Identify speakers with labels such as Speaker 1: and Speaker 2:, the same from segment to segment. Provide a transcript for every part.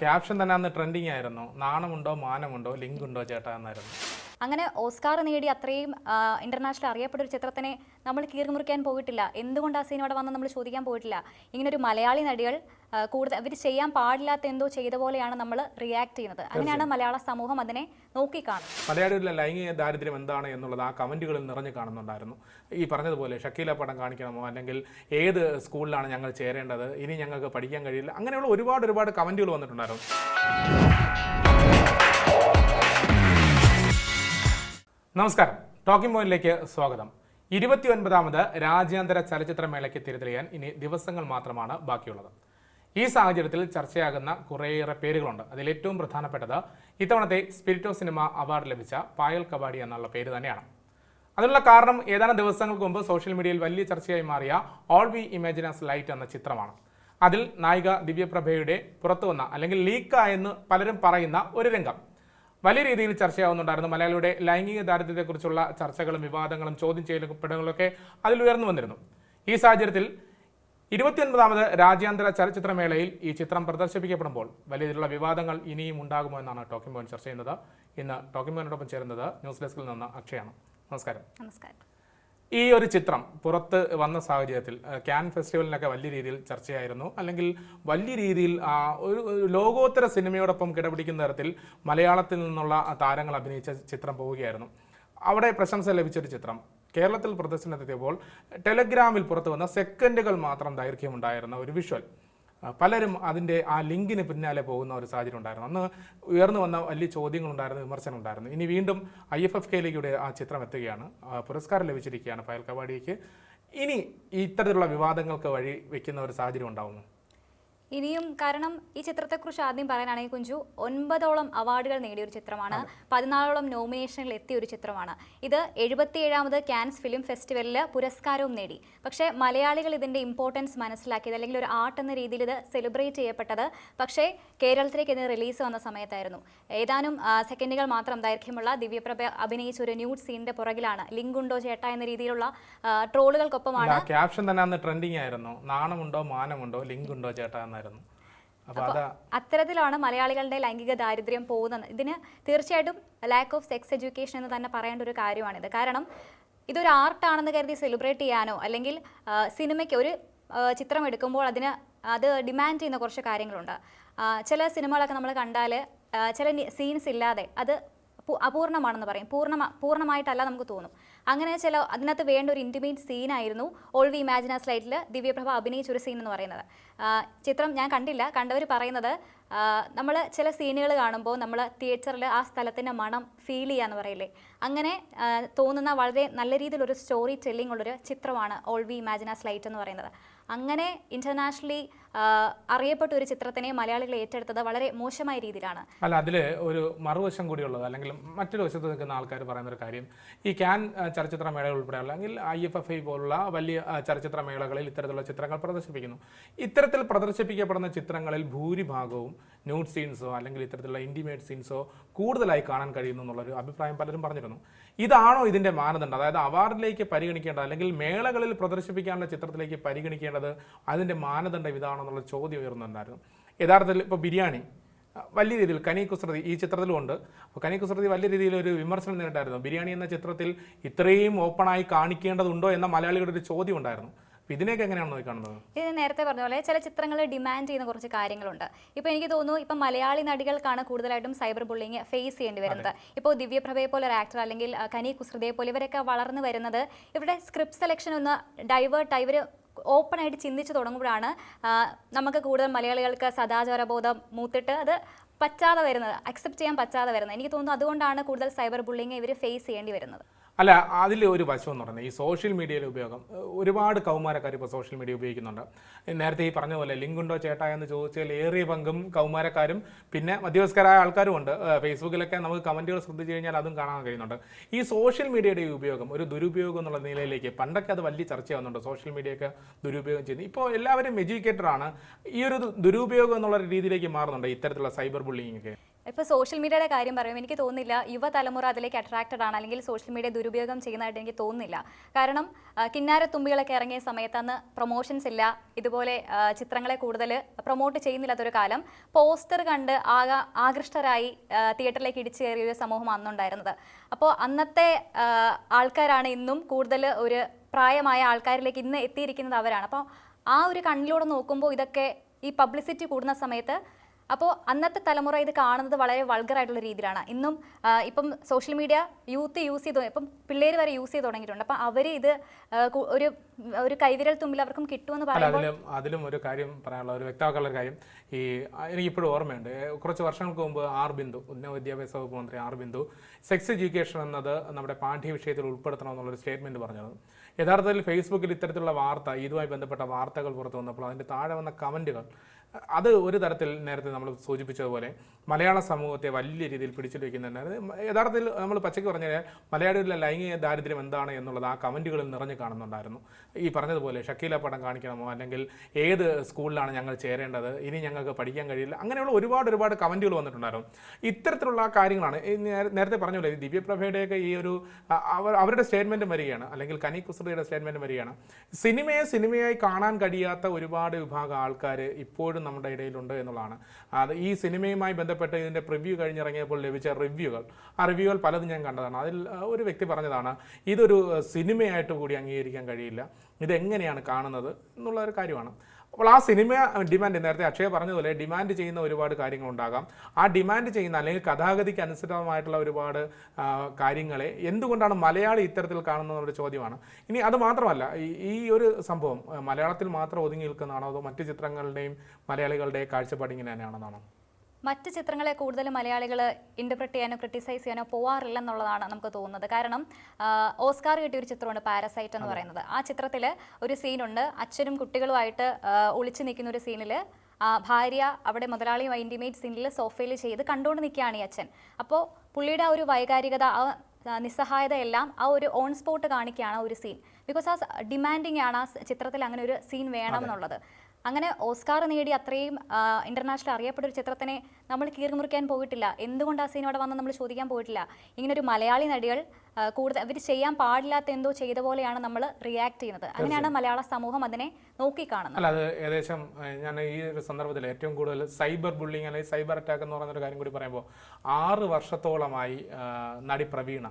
Speaker 1: Caption തന്നെ അന്ന് trending ആയിരുന്നു. നാണമുണ്ടോ മാനമുണ്ടോ ലിങ്ക് ഉണ്ടോ ചേട്ടാ എന്നായിരുന്നു.
Speaker 2: അങ്ങനെ ഓസ്കാർ നേടി അത്രയും ഇന്റർനാഷണൽ അറിയപ്പെട്ട ഒരു ചിത്രത്തിനെ നമ്മൾ കീർമുറിക്കാൻ പോയിട്ടില്ല. എന്തുകൊണ്ട് ആ സീൻ അവിടെ വന്ന് നമ്മൾ ചോദിക്കാൻ പോയിട്ടില്ല. ഇങ്ങനെ ഒരു മലയാളി നടികൾ കൂടുതൽ അവർ ചെയ്യാൻ പാടില്ലാത്ത എന്തോ ചെയ്ത പോലെയാണ് നമ്മൾ റിയാക്ട് ചെയ്യുന്നത്. അങ്ങനെയാണ് മലയാള സമൂഹം അതിനെ നോക്കിക്കാണുന്നത്.
Speaker 1: മലയാളികളിലെ ലൈംഗിക ദാരിദ്ര്യം എന്താണ് എന്നുള്ളത് ആ കമന്റുകളിൽ നിറഞ്ഞു കാണുന്നുണ്ടായിരുന്നു. ഈ പറഞ്ഞതുപോലെ ഷക്കീല പടം കാണിക്കണമോ? അല്ലെങ്കിൽ ഏത് സ്കൂളിലാണ് ഞങ്ങൾ ചേരേണ്ടത്? ഇനി ഞങ്ങൾക്ക് പഠിക്കാൻ കഴിയില്ല. അങ്ങനെയുള്ള ഒരുപാട് ഒരുപാട് കമന്റുകൾ വന്നിട്ടുണ്ടായിരുന്നു. നമസ്കാരം. ടോക്കിംഗ് പോയിന്റിലേക്ക് സ്വാഗതം. ഇരുപത്തി ഒൻപതാമത് രാജ്യാന്തര ചലച്ചിത്രമേളയ്ക്ക് തിരിതെളിയാൻ ഇനി ദിവസങ്ങൾ മാത്രമാണ് ബാക്കിയുള്ളത്. ഈ സാഹചര്യത്തിൽ ചർച്ചയാകുന്ന കുറേയേറെ പേരുകളുണ്ട്. അതിൽ ഏറ്റവും പ്രധാനപ്പെട്ടത് ഇത്തവണത്തെ സ്പിരിറ്റ് ഓഫ് സിനിമ അവാർഡ് ലഭിച്ച പായൽ കബാഡി എന്നുള്ള പേര് തന്നെയാണ്. അതിനുള്ള കാരണം ഏതാനും ദിവസങ്ങൾക്ക് മുമ്പ് സോഷ്യൽ മീഡിയയിൽ വലിയ ചർച്ചയായി മാറിയ ഓൾ വി ഇമാജിനാസ് ലൈറ്റ് എന്ന ചിത്രമാണ്. അതിൽ നായിക ദിവ്യപ്രഭയുടെ പുറത്തു വന്ന അല്ലെങ്കിൽ ലീക്കായെന്ന് പലരും പറയുന്ന ഒരു രംഗം. വലിയ രീതിയിൽ ചർച്ചയാവുന്നുണ്ടായിരുന്നു. മലയാളിയുടെ ലൈംഗിക ദാരിദ്ര്യത്തെക്കുറിച്ചുള്ള ചർച്ചകളും വിവാദങ്ങളും ചോദ്യം ചെയ്യപ്പെടുകളൊക്കെ അതിൽ ഉയർന്നു വന്നിരുന്നു. ഈ സാഹചര്യത്തിൽ ഇരുപത്തിയൊൻപതാമത് രാജ്യാന്തര ചലച്ചിത്രമേളയിൽ ഈ ചിത്രം പ്രദർശിപ്പിക്കപ്പെടുമ്പോൾ വലിയ രീതിയിലുള്ള വിവാദങ്ങൾ ഇനിയും ഉണ്ടാകുമോ എന്നാണ് ടോക്കിംഗ് പോയിന്റ് ചർച്ച ചെയ്യുന്നത്. ഇന്ന് ടോക്കിംഗ് പോയിന്റിനോടൊപ്പം ചേരുന്നത് ന്യൂസ് ഡെസ്കിൽ നിന്ന് അക്ഷയാണ്. നമസ്കാരം.
Speaker 2: നമസ്കാരം.
Speaker 1: ഈ ഒരു ചിത്രം പുറത്ത് വന്ന സാഹചര്യത്തിൽ ക്യാൻ ഫെസ്റ്റിവലിനൊക്കെ വലിയ രീതിയിൽ ചർച്ചയായിരുന്നു. അല്ലെങ്കിൽ വലിയ രീതിയിൽ ഒരു ലോകോത്തര സിനിമയോടൊപ്പം കിടപിടിക്കുന്ന തരത്തിൽ മലയാളത്തിൽ നിന്നുള്ള താരങ്ങൾ അഭിനയിച്ച ചിത്രം പോവുകയായിരുന്നു. അവിടെ പ്രശംസ ലഭിച്ചൊരു ചിത്രം. കേരളത്തിൽ പ്രദർശനത്തെത്തിയപ്പോൾ ടെലഗ്രാമിൽ പുറത്തു വന്ന സെക്കൻഡുകൾ മാത്രം ദൈർഘ്യമുണ്ടായിരുന്ന ഒരു വിഷ്വൽ. പലരും അതിന്റെ ആ ലിങ്കിന് പിന്നാലെ പോകുന്ന ഒരു സാഹചര്യം ഉണ്ടായിരുന്നു. അന്ന് ഉയർന്നു വന്ന വലിയ ചോദ്യങ്ങളുണ്ടായിരുന്നു വിമർശനം ഉണ്ടായിരുന്നു ഇനി വീണ്ടും ഐ എഫ് എഫ് കെയിലേക്കൂടെ ആ ചിത്രം എത്തുകയാണ്. പുരസ്കാരം ലഭിച്ചിരിക്കുകയാണ് പയൽ കവാടിക്ക് ഇനി ഇത്തരത്തിലുള്ള വിവാദങ്ങൾക്ക് വഴി വെക്കുന്ന ഒരു സാഹചര്യം ഉണ്ടാവുന്നു
Speaker 2: ഇനിയും കാരണം ഈ ചിത്രത്തെക്കുറിച്ച് ആദ്യം പറയാനാണെങ്കിൽ കുഞ്ചു ഒൻപതോളം അവാർഡുകൾ നേടിയ ഒരു ചിത്രമാണ്. പതിനാലോളം നോമിനേഷനിൽ എത്തിയ ഒരു ചിത്രമാണ്. ഇത് എഴുപത്തിയേഴാമത് ക്യാൻസ് ഫിലിം ഫെസ്റ്റിവലിൽ പുരസ്കാരവും നേടി. പക്ഷേ മലയാളികൾ ഇതിന്റെ ഇമ്പോർട്ടൻസ് മനസ്സിലാക്കിയത് അല്ലെങ്കിൽ ഒരു ആർട്ട് എന്ന രീതിയിൽ ഇത് സെലിബ്രേറ്റ് ചെയ്യപ്പെട്ടത് പക്ഷേ കേരളത്തിലേക്ക് ഇതിന് റിലീസ് വന്ന സമയത്തായിരുന്നു. ഏതാനും സെക്കൻഡുകൾ മാത്രം ദൈർഘ്യമുള്ള ദിവ്യപ്രഭ അഭിനയിച്ച ഒരു ന്യൂഡ് സീനിന്റെ പുറകിലാണ് ലിങ്കുണ്ടോ ചേട്ട എന്ന രീതിയിലുള്ള ട്രോളുകൾക്കൊപ്പമാണ്
Speaker 1: ക്യാപ്ഷൻ തന്നെ അന്ന് ട്രെൻഡിങ് ആയിരുന്നു. നാണമുണ്ടോ മാനമുണ്ടോ ലിങ്കുണ്ടോ ചേട്ടാ അതാ
Speaker 2: അത്തരത്തിലാണ് മലയാളികളുടെ ലൈംഗിക ദാരിദ്ര്യം പോകുന്നത്. ഇതിന് തീർച്ചയായിട്ടും ലാക്ക് ഓഫ് സെക്സ് എഡ്യൂക്കേഷൻ എന്ന് തന്നെ പറയേണ്ട ഒരു കാര്യമാണിത്. കാരണം ഇതൊരു ആർട്ടാണെന്ന് കരുതി സെലിബ്രേറ്റ് ചെയ്യാനോ അല്ലെങ്കിൽ സിനിമയ്ക്ക് ഒരു ചിത്രം എടുക്കുമ്പോൾ അതിന് അത് ഡിമാൻഡ് ചെയ്യുന്ന കുറച്ച് കാര്യങ്ങളുണ്ട്. ചില സിനിമകളൊക്കെ നമ്മൾ കണ്ടാൽ ചില സീൻസ് ഇല്ലാതെ അത് അപൂർണമാണെന്ന് പറയും. പൂർണ പൂർണമായിട്ടല്ല നമുക്ക് തോന്നും. അങ്ങനെ ചില അതിനകത്ത് വേണ്ട ഒരു ഇന്റിമേറ്റ് സീനായിരുന്നു ഓൾ വി ഇമാജിന സ്ലൈഡിൽ ദിവ്യപ്രഭ അഭിനയിച്ച ഒരു സീൻ എന്ന് പറയുന്നത്. ചിത്രം ഞാൻ കണ്ടില്ല. കണ്ടവർ പറയുന്നത് നമ്മൾ ചില സീനുകൾ കാണുമ്പോൾ നമ്മൾ തിയേറ്ററിൽ ആ സ്ഥലത്തിന്റെ മണം ഫീൽ ചെയ്യാന്ന് പറയില്ലേ? അങ്ങനെ തോന്നുന്ന വളരെ നല്ല രീതിയിലൊരു സ്റ്റോറി ടെല്ലിംഗ് ഉള്ളൊരു ചിത്രമാണ് ഓൾ വി ഇമാജിന സ്ലൈറ്റ് എന്ന് പറയുന്നത്. അങ്ങനെ ഇന്റർനാഷണലി അറിയപ്പെട്ട ഒരു ചിത്രത്തിനെ മലയാളികൾ ഏറ്റെടുത്തത് വളരെ മോശമായ രീതിയിലാണ്.
Speaker 1: അല്ല അതിൽ ഒരു മറുവശം കൂടിയുള്ളത് അല്ലെങ്കിൽ മറ്റൊരു വശത്ത് നിൽക്കുന്ന ആൾക്കാർ പറയുന്ന ഒരു കാര്യം ഈ ക്യാൻ ചലച്ചിത്ര മേള ഉൾപ്പെടെ അല്ലെങ്കിൽ ഐ എഫ് എഫ് ഐ പോലുള്ള വലിയ ചലച്ചിത്ര മേളകളിൽ ഇത്തരത്തിലുള്ള ചിത്രങ്ങൾ പ്രദർശിപ്പിക്കുന്നു. ഇത്തരത്തിൽ പ്രദർശിപ്പിക്കപ്പെടുന്ന ചിത്രങ്ങളിൽ ഭൂരിഭാഗവും ന്യൂഡ് സീൻസോ അല്ലെങ്കിൽ ഇത്തരത്തിലുള്ള ഇന്റിമേറ്റ് സീൻസോ കൂടുതലായി കാണാൻ കഴിയുന്നു എന്നുള്ളൊരു അഭിപ്രായം പലരും പറഞ്ഞിരുന്നു. ഇതാണോ ഇതിന്റെ മാനദണ്ഡം? അതായത് അവാർഡിലേക്ക് പരിഗണിക്കേണ്ടത് അല്ലെങ്കിൽ മേളകളിൽ പ്രദർശിപ്പിക്കാനുള്ള ചിത്രത്തിലേക്ക് പരിഗണിക്കേണ്ടത് അതിന്റെ മാനദണ്ഡം ഇതാണോ എന്നുള്ള ചോദ്യം ഉയർന്നുണ്ടായിരുന്നു. യഥാർത്ഥത്തിൽ ഇപ്പോൾ ബിരിയാണി വലിയ രീതിയിൽ കനി കുസൃതി ഈ ചിത്രത്തിലും ഉണ്ട്. അപ്പോൾ കനി കുസൃതി വലിയ രീതിയിൽ ഒരു വിമർശനം നേരിട്ടായിരുന്നു. ബിരിയാണി എന്ന ചിത്രത്തിൽ ഇത്രയും ഓപ്പണായി കാണിക്കേണ്ടതുണ്ടോ എന്ന മലയാളികളുടെ ഒരു ചോദ്യം ഉണ്ടായിരുന്നു. ഇതിനെയൊക്കെ എങ്ങനെയാണ്
Speaker 2: ഇത് നേരത്തെ പറഞ്ഞ പോലെ ചില ചിത്രങ്ങൾ ഡിമാൻഡ് ചെയ്യുന്ന കുറച്ച് കാര്യങ്ങളുണ്ട്. ഇപ്പോൾ എനിക്ക് തോന്നുന്നു ഇപ്പം മലയാളി നടികൾക്കാണ് കൂടുതലായിട്ടും സൈബർ ബുള്ളിങ് ഫേസ് ചെയ്യേണ്ടി വരുന്നത്. ഇപ്പോൾ ദിവ്യപ്രഭയെ പോലെ ഒരു ആക്ടർ അല്ലെങ്കിൽ കനി കുസൃതയെ പോലെ ഇവരൊക്കെ വളർന്നു വരുന്നത് ഇവരുടെ സ്ക്രിപ്റ്റ് സെലക്ഷൻ ഒന്ന് ഡൈവേർട്ടായി ഇവർ ഓപ്പൺ ആയിട്ട് ചിന്തിച്ചു തുടങ്ങുമ്പോഴാണ് നമുക്ക് കൂടുതൽ മലയാളികൾക്ക് സദാചാരബോധം മൂത്തിട്ട് അത് പറ്റാതെ വരുന്നത് അക്സെപ്റ്റ് ചെയ്യാൻ പറ്റാതെ വരുന്നത്. എനിക്ക് തോന്നുന്നു അതുകൊണ്ടാണ് കൂടുതൽ സൈബർ ബുള്ളിങ് ഇവർ ഫേസ് ചെയ്യേണ്ടി വരുന്നത്.
Speaker 1: അല്ല അതിൽ ഒരു വശം എന്ന് പറയുന്നത് ഈ സോഷ്യൽ മീഡിയയിലെ ഉപയോഗം. ഒരുപാട് കൗമാരക്കാർ ഇപ്പോൾ സോഷ്യൽ മീഡിയ ഉപയോഗിക്കുന്നുണ്ട്. നേരത്തെ ഈ പറഞ്ഞ പോലെ ലിങ്ക് ഉണ്ടോ ചേട്ടാ എന്ന് ചോദിച്ചാൽ ഏറിയ പങ്കും കൗമാരക്കാരും പിന്നെ മധ്യവസ്കരായ ആൾക്കാരും ഉണ്ട്. ഏഹ് ഫേസ്ബുക്കിലൊക്കെ നമുക്ക് കമന്റുകൾ ശ്രദ്ധിച്ചു കഴിഞ്ഞാൽ അതും കാണാൻ കഴിയുന്നുണ്ട്. ഈ സോഷ്യൽ മീഡിയയുടെ ഉപയോഗം ഒരു ദുരുപയോഗം എന്നുള്ള നിലയിലേക്ക് പണ്ടൊക്കെ അത് വലിയ ചർച്ചയാവുന്നുണ്ട് സോഷ്യൽ മീഡിയയൊക്കെ ദുരുപയോഗം ചെയ്യുന്നത് ഇപ്പോൾ എല്ലാവരും എഡ്യൂക്കേറ്റഡ് ആണ്. ഈ ഒരു ദുരുപയോഗം എന്നുള്ള രീതിയിലേക്ക് മാറുന്നുണ്ട് ഇത്തരത്തിലുള്ള സൈബർ ബുള്ളിങ് ഒക്കെ.
Speaker 2: ഇപ്പോൾ സോഷ്യൽ മീഡിയയുടെ കാര്യം പറയുമ്പോൾ എനിക്ക് തോന്നുന്നില്ല യുവതലമുറ അതിലേക്ക് അട്രാക്റ്റഡ് ആണ് അല്ലെങ്കിൽ സോഷ്യൽ മീഡിയ ദുരുപയോഗം ചെയ്യുന്നതായിട്ട് എനിക്ക് തോന്നുന്നില്ല. കാരണം കിന്നാര കിന്നാരത്തുമ്പികളൊക്കെ ഇറങ്ങിയ സമയത്ത് അന്ന് പ്രൊമോഷൻസ് ഇല്ല. ഇതുപോലെ ചിത്രങ്ങളെ കൂടുതൽ പ്രൊമോട്ട് ചെയ്യുന്നില്ലാത്തൊരു കാലം. പോസ്റ്റർ കണ്ട് ആകാ ആകൃഷ്ടരായി തിയേറ്ററിലേക്ക് ഇടിച്ചു കയറിയ ഒരു സമൂഹം അന്നുണ്ടായിരുന്നത്. അപ്പോൾ അന്നത്തെ ആൾക്കാരാണ് ഇന്നും കൂടുതൽ ഒരു പ്രായമായ ആൾക്കാരിലേക്ക് ഇന്ന് എത്തിയിരിക്കുന്നത് അവരാണ്. അപ്പോൾ ആ ഒരു കണ്ണിലൂടെ നോക്കുമ്പോൾ ഇതൊക്കെ ഈ പബ്ലിസിറ്റി കൂടുന്ന സമയത്ത് അപ്പോൾ അന്നത്തെ തലമുറ ഇത് കാണുന്നത് വളരെ വൾഗറായിട്ടുള്ള രീതിയിലാണ്. ഇന്നും ഇപ്പം സോഷ്യൽ മീഡിയ യൂത്ത് യൂസ് ചെയ്ത് ഇപ്പം പിള്ളേർ വരെ യൂസ് ചെയ്ത് തുടങ്ങിയിട്ടുണ്ട്. അപ്പം അവർ ഇത് ഒരു ഒരു കൈവിരൽ തുമ്പിൽ അവർക്കും കിട്ടുമെന്ന് പറയുമ്പോൾ
Speaker 1: അതിലും അതിലും ഒരു കാര്യം പറയാനുള്ള ഒരു വ്യക്തമാക്കാനുള്ള ഒരു കാര്യം. ഈ എനിക്കിപ്പോഴും ഓർമ്മയുണ്ട്. കുറച്ച് വർഷങ്ങൾക്ക് മുമ്പ് ആർ ബിന്ദു ഉന്നത വിദ്യാഭ്യാസ വകുപ്പ് മന്ത്രി ആർ ബിന്ദു സെക്സ് എഡ്യൂക്കേഷൻ എന്നത് നമ്മുടെ പാഠ്യവിഷയത്തിൽ ഉൾപ്പെടുത്തണം എന്നുള്ളൊരു സ്റ്റേറ്റ്മെന്റ് പറഞ്ഞത്. യഥാർത്ഥത്തിൽ ഫേസ്ബുക്കിൽ ഇത്തരത്തിലുള്ള വാർത്ത ഇതുമായി ബന്ധപ്പെട്ട വാർത്തകൾ പുറത്തു വന്നപ്പോൾ അതിന്റെ താഴെ വന്ന കമന്റുകൾ അത് ഒരു തരത്തിൽ നേരത്തെ നമ്മൾ സൂചിപ്പിച്ചതുപോലെ മലയാള സമൂഹത്തെ വലിയ രീതിയിൽ പിടിച്ചു വയ്ക്കുന്നുണ്ട് യഥാർത്ഥത്തിൽ നമ്മൾ പച്ചയ്ക്ക് പറഞ്ഞു കഴിഞ്ഞാൽ മലയാളികളിലെ ലൈംഗിക ദാരിദ്ര്യം എന്താണ് എന്നുള്ളത് ആ കമന്റുകളിൽ നിറഞ്ഞു കാണുന്നുണ്ടായിരുന്നു. ഈ പറഞ്ഞതുപോലെ ഷക്കീല പടം കാണിക്കണമോ? അല്ലെങ്കിൽ ഏത് സ്കൂളിലാണ് ഞങ്ങൾ ചേരേണ്ടത്? ഇനി ഞങ്ങൾക്ക് പഠിക്കാൻ കഴിയില്ല. അങ്ങനെയുള്ള ഒരുപാട് ഒരുപാട് കമന്റുകൾ വന്നിട്ടുണ്ടായിരുന്നു. ഇത്തരത്തിലുള്ള കാര്യങ്ങളാണ്. നേരത്തെ പറഞ്ഞപോലെ ഈ ദിവ്യപ്രഭയുടെയൊക്കെ ഈ ഒരു അവരുടെ സ്റ്റേറ്റ്മെന്റ് വരികയാണ്. അല്ലെങ്കിൽ കനി കുസൃതിയുടെ സ്റ്റേറ്റ്മെന്റ് വരികയാണ്. സിനിമയെ സിനിമയായി കാണാൻ കഴിയാത്ത ഒരുപാട് വിഭാഗം ആൾക്കാർ ഇപ്പോഴും നമ്മുടെ ഇടയിലുണ്ട് എന്നുള്ളതാണ്. അത് ഈ സിനിമയുമായി ബന്ധപ്പെട്ട് ഇതിന്റെ പ്രിവ്യൂ കഴിഞ്ഞിറങ്ങിയപ്പോൾ ലഭിച്ച റിവ്യൂകൾ. ആ റിവ്യൂകൾ പലതും ഞാൻ കണ്ടതാണ്. അതിൽ ഒരു വ്യക്തി പറഞ്ഞതാണ് ഇതൊരു സിനിമയായിട്ട് കൂടി അംഗീകരിക്കാൻ കഴിയില്ല. ഇതെങ്ങനെയാണ് കാണുന്നത് എന്നുള്ള ഒരു കാര്യമാണ്. അപ്പോൾ ആ സിനിമ ഡിമാൻഡ് നേരത്തെ അക്ഷയ പറഞ്ഞതുപോലെ ഡിമാൻഡ് ചെയ്യുന്ന ഒരുപാട് കാര്യങ്ങളുണ്ടാകാം. ആ ഡിമാൻഡ് ചെയ്യുന്ന അല്ലെങ്കിൽ കഥാഗതിക്ക് അനുസൃതമായിട്ടുള്ള ഒരുപാട് കാര്യങ്ങളെ എന്തുകൊണ്ടാണ് മലയാളി ഇത്തരത്തിൽ കാണുന്നത് ചോദ്യമാണ്. ഇനി അത് മാത്രമല്ല ഈ ഒരു സംഭവം മലയാളത്തിൽ മാത്രം ഒതുങ്ങി നിൽക്കുന്നതാണോ അതോ മറ്റു ചിത്രങ്ങളുടെയും മലയാളികളുടെയും കാഴ്ചപ്പാട് ഇങ്ങനെ തന്നെയാണെന്നാണോ
Speaker 2: മറ്റ് ചിത്രങ്ങളെ കൂടുതൽ മലയാളികൾ ഇന്റർപ്രറ്റ് ചെയ്യാനോ ക്രിട്ടിസൈസ് ചെയ്യാനോ പോവാറില്ലെന്നുള്ളതാണ് നമുക്ക് തോന്നുന്നത്. കാരണം ഓസ്കാർ കിട്ടിയ ഒരു ചിത്രമുണ്ട് പാരസൈറ്റ് എന്ന് പറയുന്നത്. ആ ചിത്രത്തിൽ ഒരു സീനുണ്ട്. അച്ഛനും കുട്ടികളുമായിട്ട് ഒളിച്ചു നിൽക്കുന്ന ഒരു സീനിൽ ഭാര്യ അവിടെ മുതലാളിയുമായി ഇന്റിമേറ്റ് സീനിൽ സോഫയിൽ ചെയ്ത് കണ്ടുകൊണ്ട് നിൽക്കുകയാണ് ഈ അച്ഛൻ. അപ്പോൾ പുള്ളിയുടെ ആ ഒരു വൈകാരികത ആ നിസ്സഹായത എല്ലാം ആ ഒരു ഓൺ സ്പോട്ട് കാണിക്കുകയാണ് ആ ഒരു സീൻ ബിക്കോസ് ആ ഡിമാൻഡിങ് ആണ് ആ ചിത്രത്തിൽ അങ്ങനെ ഒരു സീൻ വേണം എന്നുള്ളത്. അങ്ങനെ ഓസ്കാർ നേടി അത്രയും ഇന്റർനാഷണൽ അറിയപ്പെട്ട ഒരു ചിത്രത്തിനെ നമ്മൾ കീറിമുറിക്കാൻ പോയിട്ടില്ല. എന്തുകൊണ്ട് ആ സീനോടെ അവിടെ വന്ന് നമ്മൾ ചോദിക്കാൻ പോയിട്ടില്ല? ഇങ്ങനെ ഒരു മലയാളി നടികൾ കൂടുതൽ അവർ ചെയ്യാൻ പാടില്ലാത്ത എന്തോ ചെയ്ത പോലെയാണ് നമ്മൾ റിയാക്ട് ചെയ്യുന്നത്. അങ്ങനെയാണ് മലയാള സമൂഹം അതിനെ നോക്കിക്കാണുന്നത്.
Speaker 1: അല്ല അത് ഏകദേശം ഞാൻ ഈ ഒരു സന്ദർഭത്തിൽ ഏറ്റവും കൂടുതൽ സൈബർ ബുള്ളിങ് അല്ലെങ്കിൽ സൈബർ അറ്റാക്ക് എന്ന് പറയുന്ന ഒരു കാര്യം കൂടി പറയുമ്പോൾ ആറ് വർഷത്തോളമായി നടി പ്രവീണ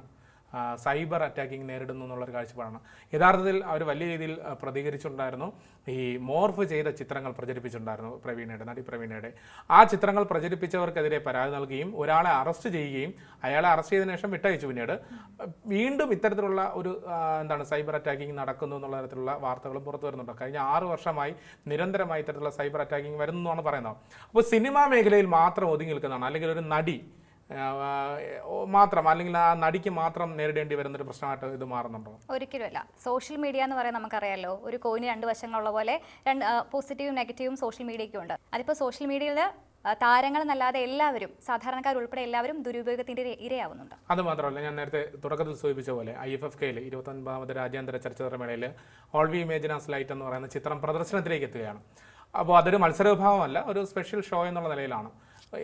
Speaker 1: സൈബർ അറ്റാക്കിംഗ് നേരിടുന്നു എന്നുള്ളൊരു കാഴ്ചപ്പാടാണ്. യഥാർത്ഥത്തിൽ അവർ വലിയ രീതിയിൽ പ്രതികരിച്ചിട്ടുണ്ടായിരുന്നു. ഈ മോർഫ് ചെയ്ത ചിത്രങ്ങൾ പ്രചരിപ്പിച്ചിട്ടുണ്ടായിരുന്നു പ്രവീണയുടെ നടി പ്രവീണയുടെ. ആ ചിത്രങ്ങൾ പ്രചരിപ്പിച്ചവർക്കെതിരെ പരാതി നൽകുകയും ഒരാളെ അറസ്റ്റ് ചെയ്യുകയും അയാളെ അറസ്റ്റ് ചെയ്തതിനു ശേഷം വിട്ടയച്ചു പിന്നീട്. വീണ്ടും ഇത്തരത്തിലുള്ള ഒരു എന്താണ് സൈബർ അറ്റാക്കിംഗ് നടക്കുന്നു എന്നുള്ള തരത്തിലുള്ള വാർത്തകളും പുറത്തു വരുന്നുണ്ട്. കഴിഞ്ഞ ആറ് വർഷമായി നിരന്തരമായി ഇത്തരത്തിലുള്ള സൈബർ അറ്റാക്കിംഗ് വരുന്നു എന്നാണ് പറയുന്നത്. അപ്പോൾ സിനിമാ മേഖലയിൽ മാത്രം ഒതുങ്ങി നിൽക്കുന്നതാണ്. അല്ലെങ്കിൽ ഒരു നടി മാത്രം അല്ലെങ്കിൽ ആ നടിക്ക് മാത്രം നേരിടേണ്ടി വരുന്ന ഒരു പ്രശ്നമായിട്ട് ഇത് മാറുന്നുണ്ടോ?
Speaker 2: ഒരിക്കലുമല്ല. സോഷ്യൽ മീഡിയ എന്ന് പറയുന്നത് നമുക്കറിയാലോ ഒരു കോയിന് രണ്ട് വശങ്ങളുള്ള പോലെ രണ്ട് പോസിറ്റീവും നെഗറ്റീവും സോഷ്യൽ മീഡിയയ്ക്കും ഉണ്ട്. അതിപ്പോൾ സോഷ്യൽ മീഡിയയിൽ താരങ്ങൾ എന്നല്ലാതെ എല്ലാവരും സാധാരണക്കാർ ഉൾപ്പെടെ എല്ലാവരും ദുരുപയോഗത്തിന്റെ ഇരയാവുന്നുണ്ട്.
Speaker 1: അത് മാത്രമല്ല ഞാൻ നേരത്തെ തുടക്കത്തിൽ സൂചിപ്പിച്ച പോലെ ഐ എഫ് എഫ് കെയിൽ ഇരുപത്തൊൻപതാമത് രാജ്യാന്തര ചലച്ചിത്രമേളയിൽ all we imagine as light എന്ന് പറയുന്ന ചിത്രം പ്രദർശനത്തിലേക്ക് എത്തുകയാണ്. അപ്പോൾ അതൊരു മത്സര വിഭാഗമല്ല ഒരു സ്പെഷ്യൽ ഷോ എന്നുള്ള നിലയിലാണ്.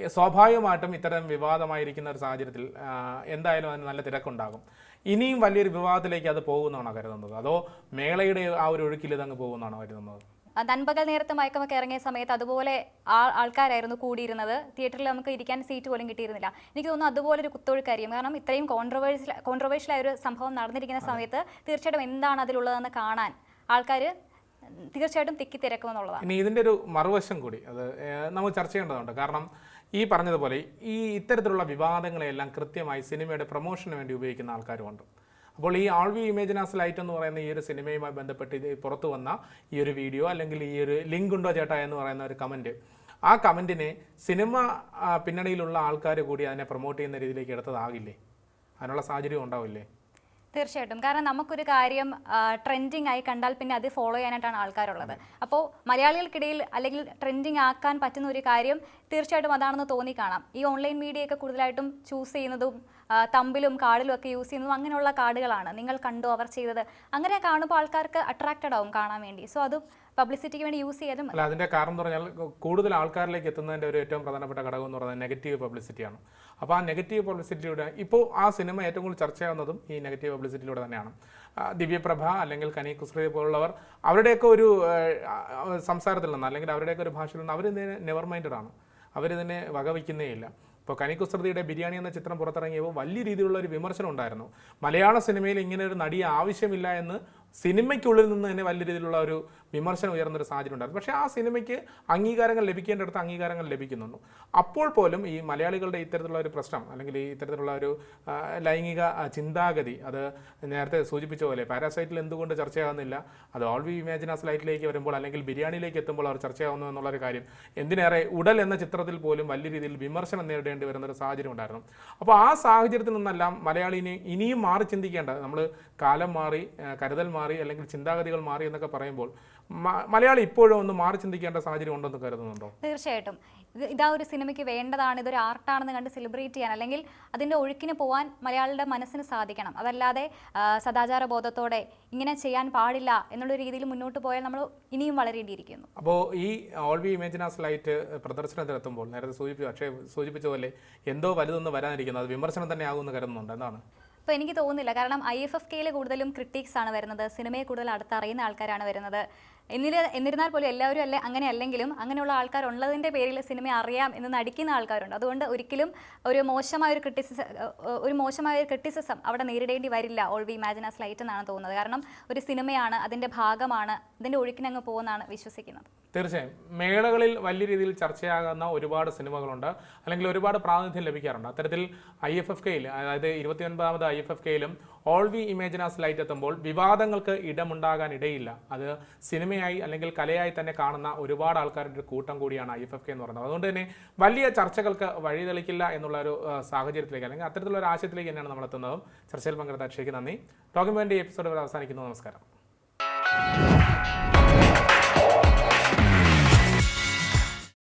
Speaker 1: സ്വാഭാവികമായിട്ടും ഇത്തരം വിവാദമായിരിക്കുന്ന ഒരു സാഹചര്യത്തിൽ എന്തായാലും അതിന് നല്ല തിരക്കുണ്ടാകും. ഇനിയും വലിയൊരു വിവാദത്തിലേക്ക് അത് പോകുന്നതാണോ കരുതുന്നത്? അതോ മേളയുടെ ആ ഒരു ഒഴുക്കിൽ ഇതങ്ങ് പോകുന്നതാണോ കരുതുന്നത്?
Speaker 2: നൻപകൽ നേരത്തെ മയക്കമൊക്കെ ഇറങ്ങിയ സമയത്ത് അതുപോലെ ആ- ആൾക്കാരായിരുന്നു കൂടിയിരുന്നത്. തിയേറ്ററിൽ നമുക്ക് ഇരിക്കാൻ സീറ്റ് പോലും കിട്ടിയിരുന്നില്ല. എനിക്ക് തോന്നുന്നു അതുപോലെ ഒരു കുത്തൊഴുക്കായിരിക്കും. കാരണം ഇത്രയും കോൺട്രവേഴ്സ് കോൺട്രവേഴ്ഷ്യൽ ആയ ഒരു സംഭവം നടന്നിരിക്കുന്ന സമയത്ത് തീർച്ചയായിട്ടും എന്താണ് അതിലുള്ളതെന്ന് കാണാൻ ആൾക്കാർ തീർച്ചയായിട്ടും തിക്കി തിരക്കുമെന്നുള്ളതാണ്
Speaker 1: ഇനി ഇതിന്റെ ഒരു മറുവശം കൂടി അത് നമ്മൾ ചർച്ച ചെയ്യേണ്ടതുണ്ട്. കാരണം ഈ പറഞ്ഞതുപോലെ ഈ ഇത്തരത്തിലുള്ള വിവാദങ്ങളെല്ലാം കൃത്യമായി സിനിമയുടെ പ്രൊമോഷന് വേണ്ടി ഉപയോഗിക്കുന്ന ആൾക്കാരുമുണ്ട്. അപ്പോൾ ഈ ആൾ വി ഇമേജിനാസ് ലൈറ്റ് എന്ന് പറയുന്ന ഈ ഒരു സിനിമയുമായി ബന്ധപ്പെട്ട് ഇത് പുറത്തു വന്ന ഈ ഒരു വീഡിയോ അല്ലെങ്കിൽ ഈ ഒരു ലിങ്ക് ഉണ്ടോ ചേട്ടാ എന്ന് പറയുന്ന ഒരു കമന്റ് ആ കമന്റിനെ സിനിമ പിന്നണിയിലുള്ള ആൾക്കാർ കൂടി അതിനെ പ്രൊമോട്ട് ചെയ്യുന്ന രീതിയിലേക്ക് എടുത്തതാകില്ലേ? അതിനുള്ള സാഹചര്യം ഉണ്ടാവില്ലേ?
Speaker 2: തീർച്ചയായിട്ടും. കാരണം നമുക്കൊരു കാര്യം ട്രെൻഡിങ് ആയി കണ്ടാൽ പിന്നെ അത് ഫോളോ ചെയ്യാനായിട്ടാണ് ആൾക്കാരുള്ളത്. അപ്പോൾ മലയാളികൾക്കിടയിൽ അല്ലെങ്കിൽ ട്രെൻഡിങ് ആക്കാൻ പറ്റുന്ന ഒരു കാര്യം തീർച്ചയായിട്ടും അതാണെന്ന് തോന്നി കാണാം. ഈ ഓൺലൈൻ മീഡിയ ഒക്കെ കൂടുതലായിട്ടും ചൂസ് ചെയ്യുന്നതും തമ്പിലും കാർഡിലും ഒക്കെ യൂസ് ചെയ്യുന്നതും അങ്ങനെയുള്ള കാർഡുകളാണ് നിങ്ങൾ കണ്ടു അവർ ചെയ്തത്. അങ്ങനെ കാണുമ്പോൾ ആൾക്കാർക്ക് അട്രാക്റ്റഡ് ആവും കാണാൻ വേണ്ടി. സോ അത് പബ്ലിസിറ്റിക്ക് വേണ്ടി യൂസ് ചെയ്താലും
Speaker 1: അല്ല അതിന്റെ കാരണം എന്ന് പറഞ്ഞാൽ കൂടുതൽ ആൾക്കാരിലേക്ക് എത്തുന്നതിന്റെ ഒരു ഏറ്റവും പ്രധാനപ്പെട്ട ഘടകം എന്ന് പറയുന്നത് നെഗറ്റീവ് പബ്ലിസിറ്റിയാണ്. അപ്പോൾ ആ നെഗറ്റീവ് പബ്ലിസിറ്റിയുടെ ഇപ്പോൾ ആ സിനിമ ഏറ്റവും കൂടുതൽ ചർച്ചയാവുന്നതും ഈ നെഗറ്റീവ് പബ്ലിസിറ്റിയിലൂടെ തന്നെയാണ്. ദിവ്യപ്രഭ അല്ലെങ്കിൽ കനി കുസ്രി പോലുള്ളവർ അവരുടെയൊക്കെ ഒരു സംസാരത്തിൽ നിന്ന് അല്ലെങ്കിൽ അവരുടെയൊക്കെ ഒരു ഭാഷയിൽ നിന്ന് അവരിതിനെ നെവർ മൈൻഡഡ് ആണ്. അവരിതിനെ വകവയ്ക്കുന്നേ ഇല്ല. ഇപ്പോൾ കനിക്കുസൃതിയുടെ ബിരിയാണി എന്ന ചിത്രം പുറത്തിറങ്ങിയപ്പോൾ വലിയ രീതിയിലുള്ള ഒരു വിമർശനം ഉണ്ടായിരുന്നു. മലയാള സിനിമയിൽ ഇങ്ങനെ ഒരു നടിയെ ആവശ്യമില്ല എന്ന് സിനിമയ്ക്കുള്ളിൽ നിന്ന് തന്നെ വലിയ രീതിയിലുള്ള ഒരു വിമർശനം ഉയർന്ന ഒരു സാഹചര്യം ഉണ്ടായിരുന്നു. പക്ഷേ ആ സിനിമയ്ക്ക് അംഗീകാരങ്ങൾ ലഭിക്കേണ്ടടുത്ത് അംഗീകാരങ്ങൾ ലഭിക്കുന്നുണ്ട്. അപ്പോൾ പോലും ഈ മലയാളികളുടെ ഇത്തരത്തിലുള്ള ഒരു പ്രശ്നം അല്ലെങ്കിൽ ഈ ഇത്തരത്തിലുള്ള ഒരു ലൈംഗിക ചിന്താഗതി അത് നേരത്തെ സൂചിപ്പിച്ച പോലെ പാരാസൈറ്റിൽ എന്തുകൊണ്ട് ചർച്ചയാകുന്നില്ല അത് ഓൾ വി ഇമാജിനാസ് ലൈറ്റിലേക്ക് വരുമ്പോൾ അല്ലെങ്കിൽ ബിരിയാണിയിലേക്ക് എത്തുമ്പോൾ അവർ ചർച്ചയാകുന്നു എന്നുള്ളൊരു കാര്യം എന്തിനേറെ ഉടൽ എന്ന ചിത്രത്തിൽ പോലും വലിയ രീതിയിൽ വിമർശനം നേരിടേണ്ടി വരുന്ന ഒരു സാഹചര്യം ഉണ്ടായിരുന്നു. അപ്പോൾ ആ സാഹചര്യത്തിൽ നിന്നെല്ലാം മലയാളി ഇനിയും മാറി ചിന്തിക്കേണ്ടത് നമ്മൾ കാലം മാറി കരുതൽ മാറി അല്ലെങ്കിൽ ചിന്താഗതികൾ മാറി എന്നൊക്കെ പറയുമ്പോൾ മലയാളി ഇപ്പോഴും ഒന്ന് മാറി ചിന്തിക്കേണ്ട സാഹചര്യം ഉണ്ടെന്ന് കരുതുന്നുണ്ടോ?
Speaker 2: തീർച്ചയായിട്ടും. ഇത് ഇതാ ഒരു സിനിമയ്ക്ക് വേണ്ടതാണ് ഇതൊരു ആർട്ടാണെന്ന് കണ്ട് സെലിബ്രേറ്റ് ചെയ്യാൻ അല്ലെങ്കിൽ അതിന്റെ ഒഴുക്കിന് പോകാൻ മലയാളിയുടെ മനസ്സിന് സാധിക്കണം. അതല്ലാതെ സദാചാര ബോധത്തോടെ ഇങ്ങനെ ചെയ്യാൻ പാടില്ല എന്നുള്ള രീതിയിൽ മുന്നോട്ട് പോയാൽ നമ്മൾ ഇനിയും വളരേണ്ടിയിരിക്കുന്നു.
Speaker 1: അപ്പോൾ ഈ all we imagine as light പ്രദർശനത്തിലെത്തുമ്പോൾ നേരത്തെ സൂചിപ്പിച്ചു പക്ഷേ സൂചിപ്പിച്ച പോലെ എന്തോ വലുതൊന്നും വരാനിരിക്കുന്നു അത് വിമർശനം തന്നെ ആകുമെന്ന് കരുതുന്നുണ്ട്? എന്താണ്?
Speaker 2: അപ്പോൾ എനിക്ക് തോന്നുന്നില്ല. കാരണം ഐ എഫ് എഫ് കെയിൽ കൂടുതലും ക്രിട്ടിക്സ് ആണ് വരുന്നത്. സിനിമയെ കൂടുതൽ അടുത്തറിയുന്ന ആൾക്കാരാണ് വരുന്നത്. എന്നിര എന്നിരുന്നാൽ പോലും എല്ലാവരും അല്ലെ അങ്ങനെ അല്ലെങ്കിലും അങ്ങനെയുള്ള ആൾക്കാരുള്ളതിന്റെ പേരിൽ സിനിമ അറിയാം എന്ന് നടിക്കുന്ന ആൾക്കാരുണ്ട്. അതുകൊണ്ട് ഒരിക്കലും ഒരു മോശമായ ഒരു ക്രിട്ടിസിസം ഒരു മോശമായ ഒരു ക്രിട്ടിസിസം അവിടെ നേരിടേണ്ടി വരില്ല ഓൾ വി ഇമാജിനാസ് ലൈറ്റ് എന്നാണ് തോന്നുന്നത്. കാരണം ഒരു സിനിമയാണ് അതിന്റെ ഭാഗമാണ് അതിന്റെ ഒഴുക്കിനങ്ങ് പോകുമെന്നാണ് വിശ്വസിക്കുന്നത്.
Speaker 1: തീർച്ചയായും. മേളകളിൽ വലിയ രീതിയിൽ ചർച്ചയാകുന്ന ഒരുപാട് സിനിമകളുണ്ട്. അല്ലെങ്കിൽ ഒരുപാട് പ്രാതിനിധ്യം ലഭിക്കാറുണ്ട്. അത്തരത്തിൽ ഐ എഫ് എഫ് കെയിൽ അതായത് ഇരുപത്തിയൊൻപതാമത് I F F കെയിലും all we imagine as light എത്തുമ്പോൾ വിവാദങ്ങൾക്ക് ഇടമുണ്ടാകാൻ ഇടയില്ല അത് സിനിമയായി അല്ലെങ്കിൽ കലയായി തന്നെ കാണുന്ന ഒരുപാട് ആൾക്കാരുടെ ഒരു കൂട്ടം കൂടിയാണ് ഐ എഫ് എഫ് കെ എന്ന് പറയുന്നത്. അതുകൊണ്ട് തന്നെ വലിയ ചർച്ചകൾക്ക് വഴിതെളിക്കില്ല എന്നുള്ള ഒരു സാഹചര്യത്തിലേക്ക് അല്ലെങ്കിൽ അത്തരത്തിലുള്ള ഒരു ആശയത്തിലേക്ക് തന്നെയാണ് നമ്മൾ എത്തുന്നതും. ചർച്ചയിൽ പങ്കെടുത്ത അക്ഷയ്ക്ക് നന്ദി. ടോക്കിംഗ് വേണ്ടി എപ്പിസോഡ് അവസാനിക്കുന്നു. നമസ്കാരം.